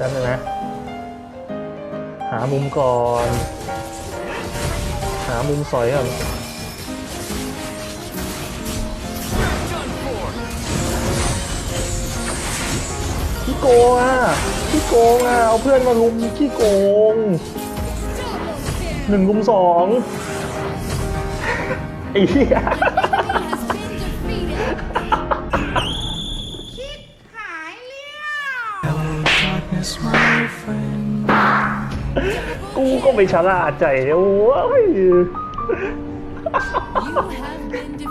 จำเลยนะ หามุมก่อน หามุมสอยก่อนขี้โกงอะขี้โกงอะ เอาเพื่อนมาลุมขี้โกงหนึ่งลุมสองไอ้เหี้ย กูก็ไม่ฉลาดใจโว้ย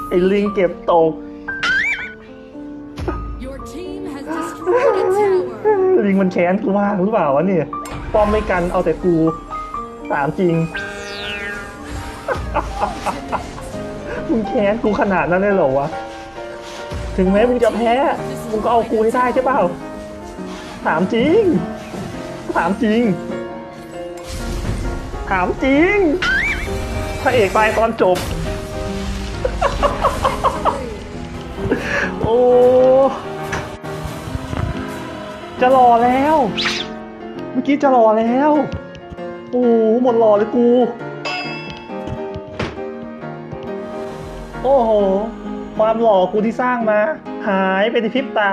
ไอ้ลิงเก็บตก Your team has destroyed a tower. ลิงมันแค้นกูมากหรือเปล่าวะเนี่ย ป้อมไม่กันเอาแต่กูถามจริง มึงแค้นกูขนาดนั้นเลยเหรอวะ ถึงแม้มึงจะแพ้ มึงก็เอากูให้ได้ใช่เปล่า ถามจริง ถามจริง ถามจริง พระเอกตายตอนจบ โอ้ จะรอแล้ว เมื่อกี้จะรอแล้ว โอ้หหมดรอเลยกู โอ้โห ความหล่อกูที่สร้างมา หายไปในพริบตา